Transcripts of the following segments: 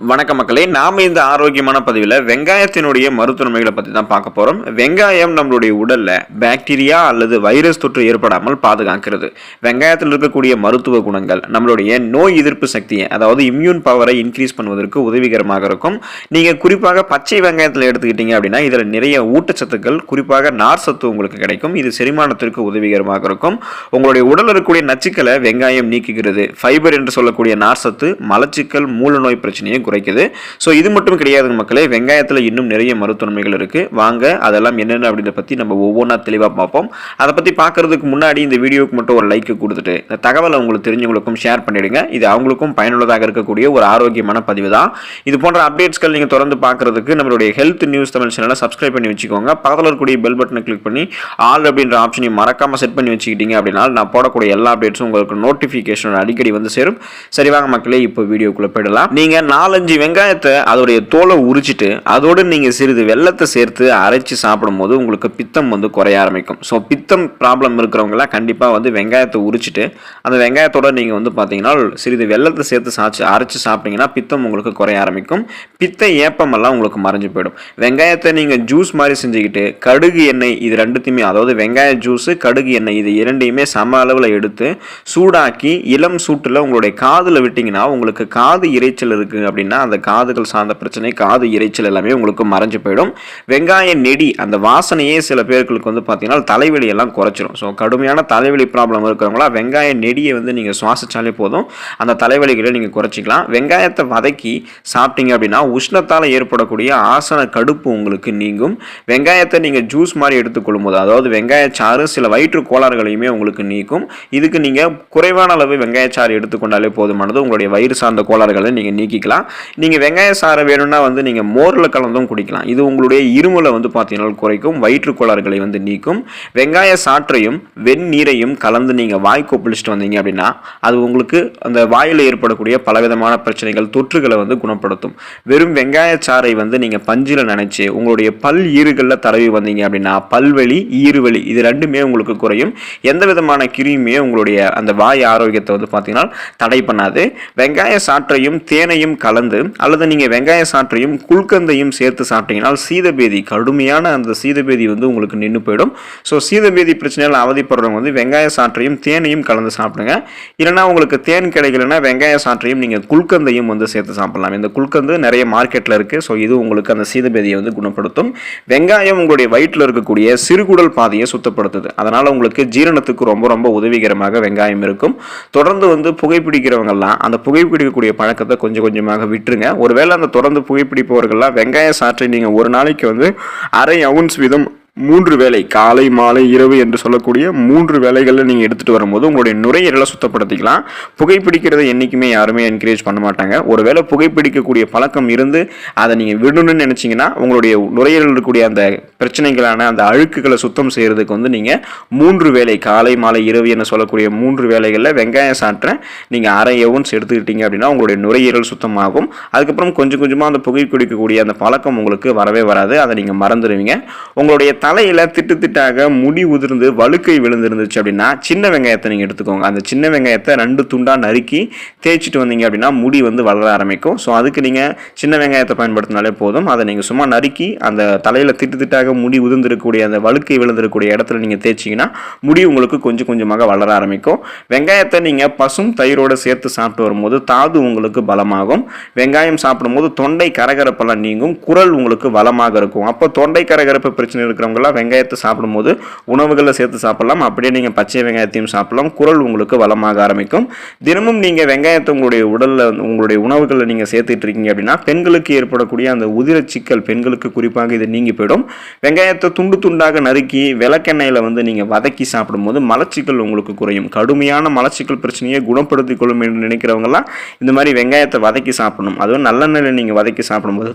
வணக்க மக்களே நாம் இந்த ஆரோக்கியமான பதிவில் வெங்காயத்தினுடைய மருத்துவமைகளை பற்றி தான் பார்க்க போகிறோம் வெங்காயம் நம்மளுடைய உடலில் பாக்டீரியா அல்லது வைரஸ் தொற்று ஏற்படாமல் பாதுகாக்கிறது. வெங்காயத்தில் இருக்கக்கூடிய மருத்துவ குணங்கள் நம்மளுடைய நோய் எதிர்ப்பு சக்தியை அதாவது இம்யூன் பவரை இன்க்ரீஸ் பண்ணுவதற்கு உதவிகரமாக இருக்கும். நீங்கள் குறிப்பாக பச்சை வெங்காயத்தில் எடுத்துக்கிட்டீங்க அப்படின்னா இதில் நிறைய ஊட்டச்சத்துக்கள் குறிப்பாக நார் சத்து உங்களுக்கு கிடைக்கும். இது செரிமானத்திற்கு உதவிகரமாக இருக்கும். உங்களுடைய உடலில் இருக்கக்கூடிய நச்சுக்களை வெங்காயம் நீக்குகிறது. ஃபைபர் என்று சொல்லக்கூடிய நார் சத்து மலச்சிக்கல் மூல நோய் பிரச்சனையை குறைக்குது. ஸோ இது மட்டும் கிடையாது மக்களே. வெங்காயத்தில் இன்னும் நிறைய மருத்துவமைகள் இருக்குது வாங்க அதெல்லாம் என்னென்ன அப்படின்றத பற்றி நம்ம ஒவ்வொன்றா தெளிவாக பார்ப்போம். அதை பற்றி பார்க்கறதுக்கு முன்னாடி இந்த வீடியோக்கு மட்டும் ஒரு லைக் கொடுத்துட்டு இந்த தகவலை உங்களுக்கு தெரிஞ்சவங்களுக்கும் ஷேர் பண்ணிவிடுங்க இது அவங்களுக்கும் பயனுள்ளதாக இருக்கக்கூடிய ஒரு ஆரோக்கியமான பதிவு தான். இது போன்ற அப்டேட்ஸ்கள் நீங்கள் தொடர்ந்து பார்க்கறதுக்கு நம்மளுடைய ஹெல்த் நியூஸ் தமிழ் சேனலை சப்ஸ்கிரைப் பண்ணி வச்சுக்கோங்க. பக்கத்தில் இருக்கக்கூடிய பெல் பட்டனை கிளிக் பண்ணி ஆல் அப்படின்ற ஆப்ஷனையும் மறக்காமல் செட் பண்ணி வச்சுக்கிட்டீங்க அப்படின்னா நான் போடக்கூடிய எல்லா அப்டேட்ஸும் உங்களுக்கு நோட்டிஃபிகேஷன் அடிக்கடி வந்து சேரும். சரி வாங்க மக்களே இப்போ வீடியோக்குள்ளே போயிடலாம். நீங்கள் நாலு நாலஞ்சு வெங்காயத்தை அதோடைய தோலை உரிச்சிட்டு அதோடு நீங்கள் சிறிது வெள்ளத்தை சேர்த்து அரைச்சி சாப்பிடும்போது உங்களுக்கு பித்தம் வந்து குறைய ஆரம்பிக்கும். ஸோ பித்தம் ப்ராப்ளம் இருக்கிறவங்களாம் கண்டிப்பாக வந்து வெங்காயத்தை உரிச்சிட்டு அந்த வெங்காயத்தோட நீங்கள் வந்து பார்த்தீங்கன்னா சிறிது வெள்ளத்தை சேர்த்து சாச்சு அரைச்சி சாப்பிட்டீங்கன்னா பித்தம் உங்களுக்கு குறைய ஆரம்பிக்கும். பித்த ஏப்பமெல்லாம் உங்களுக்கு மறைஞ்சு போயிடும். வெங்காயத்தை நீங்கள் ஜூஸ் மாதிரி செஞ்சுக்கிட்டு கடுகு எண்ணெய் இது ரெண்டுத்தையுமே அதாவது வெங்காய ஜூஸு கடுகு எண்ணெய் இது இரண்டையுமே சம அளவில் எடுத்து சூடாக்கி இளம் சூட்டில் உங்களுடைய காதில் விட்டிங்கன்னா உங்களுக்கு காது இறைச்சல் இருக்குது அப்படின்னு அப்படின்னா அந்த காதுகள் சார்ந்த பிரச்சனை காது இறைச்சல் எல்லாமே உங்களுக்கு மறைஞ்சு போயிடும். வெங்காய நெடி அந்த வாசனையே சில பேர்களுக்கு வந்து பார்த்தீங்கன்னா தலைவலி எல்லாம் குறைச்சிரும். ஸோ கடுமையான தலைவலி ப்ராப்ளம் இருக்கிறவங்களா வெங்காய நெடியை வந்து நீங்கள் சுவாசிச்சாலே போதும். அந்த தலைவலிகளை நீங்கள் குறைச்சிக்கலாம். வெங்காயத்தை வதக்கி சாப்பிட்டீங்க அப்படின்னா உஷ்ணத்தால் ஏற்படக்கூடிய ஆசன கடுப்பு உங்களுக்கு நீங்கும். வெங்காயத்தை நீங்கள் ஜூஸ் மாதிரி எடுத்துக்கொள்ளும் போது அதாவது வெங்காயச்சாறு சில வயிற்று கோளாறுகளையுமே உங்களுக்கு நீக்கும். இதுக்கு நீங்கள் குறைவான அளவு வெங்காயச்சாறு எடுத்துக்கொண்டாலே போதுமானது. உங்களுடைய வயிறு சார்ந்த கோளாறுகளை நீங்கள் நீக்கிக்கலாம். நீங்கள் வெங்காய சாறை வேணும்னா வந்து நீங்கள் மோரில் கலந்தும் குடிக்கலாம். இது உங்களுடைய இருமலை வந்து பார்த்தீங்கன்னா குறைக்கும் வயிற்று கோளாறுகளை வந்து நீக்கும். வெங்காய சாற்றையும் வெந்நீரையும் கலந்து நீங்கள் வாய் கொப்பளிச்சுட்டு வந்தீங்க அப்படின்னா அது உங்களுக்கு அந்த வாயில் ஏற்படக்கூடிய பலவிதமான பிரச்சனைகள் தொற்றுகளை வந்து குணப்படுத்தும். வெறும் வெங்காய சாறை வந்து நீங்கள் பஞ்சில் நினைச்சு உங்களுடைய பல் ஈறுகளில் தடவி வந்தீங்க அப்படின்னா பல்வலி ஈறுவலி இது ரெண்டுமே உங்களுக்கு குறையும். எந்த விதமான கிருமியுமே உங்களுடைய அந்த வாய் ஆரோக்கியத்தை வந்து பார்த்தீங்கன்னா தடை பண்ணாது. வெங்காய சாற்றையும் தேனையும் கலந்து அல்லது நீங்கள் வெங்காய சாற்றையும் குல்கந்தையும் சேர்த்து சாப்பிட்டீங்கன்னா சீதபேதி கடுமையான அந்த சீதபேதி வந்து உங்களுக்கு நின்று போயிடும். ஸோ சீதபேதி பிரச்சனையால் அவதிப்படுறவங்க வந்து வெங்காய சாற்றையும் தேனையும் கலந்து சாப்பிடுங்க. இல்லைனா உங்களுக்கு தேன் கிடைக்கலன்னா வெங்காய சாற்றையும் நீங்கள் குல்கந்தையும் வந்து சேர்த்து சாப்பிடலாம். இந்த குல்கந்து நிறைய மார்க்கெட்டில் இருக்குது ஸோ இது உங்களுக்கு அந்த சீதபேதியை வந்து குணப்படுத்தும். வெங்காயம் உங்களுடைய வயிற்றில் இருக்கக்கூடிய சிறுகுடல் பாதையை சுத்தப்படுத்துது. அதனால் உங்களுக்கு ஜீரணத்துக்கு ரொம்ப ரொம்ப உதவிகரமாக வெங்காயம் இருக்கும். தொடர்ந்து வந்து புகைப்பிடிக்கிறவங்கெல்லாம் அந்த புகைப்பிடிக்கக்கூடிய பழக்கத்தை கொஞ்சம் கொஞ்சமாக விட்டுருங்க. ஒருவேளை அந்த தொடர்ந்து புகைப்பிடிப்பவர்கள்லாம் வெங்காய சாற்றை நீங்கள் ஒரு நாளைக்கு வந்து அரை அவுன்ஸ் வீதம் மூன்று வேலை காலை மாலை இரவு என்று சொல்லக்கூடிய மூன்று வேலைகளில் நீங்கள் எடுத்துகிட்டு வரும்போது உங்களுடைய நுரையீரலை சுத்தப்படுத்திக்கலாம். புகைப்பிடிக்கிறத என்றைக்குமே யாருமே என்கரேஜ் பண்ண மாட்டாங்க. ஒருவேளை புகைப்பிடிக்கக்கூடிய பழக்கம் இருந்து அதை நீங்கள் விடணும்னு நினச்சிங்கன்னா உங்களுடைய நுரையீரல் இருக்கக்கூடிய அந்த பிரச்சனைகளான அந்த அழுக்குகளை சுத்தம் செய்கிறதுக்கு வந்து நீங்கள் மூன்று வேலை காலை மாலை இரவு என்று சொல்லக்கூடிய மூன்று வேலைகளில் வெங்காயம் சாற்றை நீங்கள் அரை எவன்ஸ் எடுத்துக்கிட்டீங்க அப்படின்னா உங்களுடைய நுரையீரல் சுத்தமாகும். அதுக்கப்புறம் கொஞ்சம் கொஞ்சமாக அந்த புகை பிடிக்கக்கூடிய அந்த பழக்கம் உங்களுக்கு வரவே வராது. அதை நீங்கள் மறந்துடுவீங்க. உங்களுடைய தலையில் திட்டு திட்டாக முடி உதிர்ந்து வழுக்கை விழுந்துருந்துச்சு அப்படின்னா சின்ன வெங்காயத்தை நீங்கள் எடுத்துக்கோங்க. அந்த சின்ன வெங்காயத்தை ரெண்டு துண்டாக நறுக்கி தேய்ச்சிட்டு வந்தீங்க அப்படின்னா முடி வந்து வளர ஆரம்பிக்கும். ஸோ அதுக்கு நீங்கள் சின்ன வெங்காயத்தை பயன்படுத்தினாலே போதும். அதை நீங்கள் சும்மா நறுக்கி அந்த தலையில் திட்டு திட்டாக முடி உதிர்ந்திருக்கக்கூடிய அந்த வழுக்கை விழுந்திருக்கக்கூடிய இடத்துல நீங்கள் தேய்ச்சிங்கன்னா முடி உங்களுக்கு கொஞ்சம் கொஞ்சமாக வளர ஆரம்பிக்கும். வெங்காயத்தை நீங்கள் பசும் தயிரோடு சேர்த்து சாப்பிட்டு வரும்போது தாது உங்களுக்கு பலமாகும். வெங்காயம் சாப்பிடும்போது தொண்டை கரகரப்பெல்லாம் நீங்கும். குரல் உங்களுக்கு வளமாக இருக்கும். அப்போ தொண்டை கரகரப்பு பிரச்சனை இருக்கிறவங்க இருக்கிறவங்களாம் வெங்காயத்தை சாப்பிடும்போது உணவுகளில் சேர்த்து சாப்பிடலாம். அப்படியே நீங்கள் பச்சை வெங்காயத்தையும் சாப்பிடலாம். குரல் உங்களுக்கு வளமாக ஆரம்பிக்கும். தினமும் நீங்கள் வெங்காயத்தை உங்களுடைய உடலில் உங்களுடைய உணவுகளில் நீங்கள் சேர்த்துட்டு இருக்கீங்க அப்படின்னா பெண்களுக்கு ஏற்படக்கூடிய அந்த உதிரச்சிக்கல் பெண்களுக்கு குறிப்பாக இது நீங்கி போயிடும். வெங்காயத்தை துண்டு துண்டாக நறுக்கி விளக்கெண்ணெயில் வந்து நீங்கள் வதக்கி சாப்பிடும்போது மலச்சிக்கல் உங்களுக்கு குறையும். கடுமையான மலச்சிக்கல் பிரச்சனையை குணப்படுத்திக் கொள்ளும் என்று நினைக்கிறவங்களாம் இந்த மாதிரி வெங்காயத்தை வதக்கி சாப்பிடணும். அதுவும் நல்லெண்ணெயில் நீங்கள் வதக்கி சாப்பிடும்போது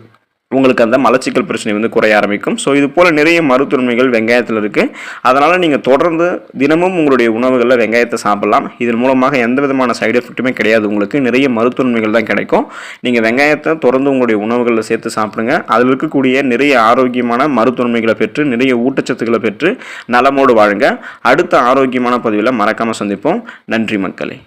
உங்களுக்கு அந்த மலச்சிக்கல் பிரச்சனை வந்து குறைய ஆரம்பிக்கும். ஸோ இது போல் நிறைய மருத்துவமைகள் வெங்காயத்தில் இருக்குது அதனால் நீங்கள் தொடர்ந்து தினமும் உங்களுடைய உணவுகளில் வெங்காயத்தை சாப்பிடலாம். இதன் மூலமாக எந்த விதமான சைடு எஃபெக்ட்டுமே கிடையாது உங்களுக்கு. நிறைய மருத்துவமைகள் தான் கிடைக்கும். நீங்கள் வெங்காயத்தை தொடர்ந்து உங்களுடைய உணவுகளில் சேர்த்து சாப்பிடுங்க. அதில் இருக்கக்கூடிய நிறைய ஆரோக்கியமான மருத்துவமைகளை பெற்று நிறைய ஊட்டச்சத்துக்களை பெற்று நலமோடு வாழுங்க. அடுத்த ஆரோக்கியமான பதிவில் மறக்காமல் சந்திப்போம். நன்றி மக்களே.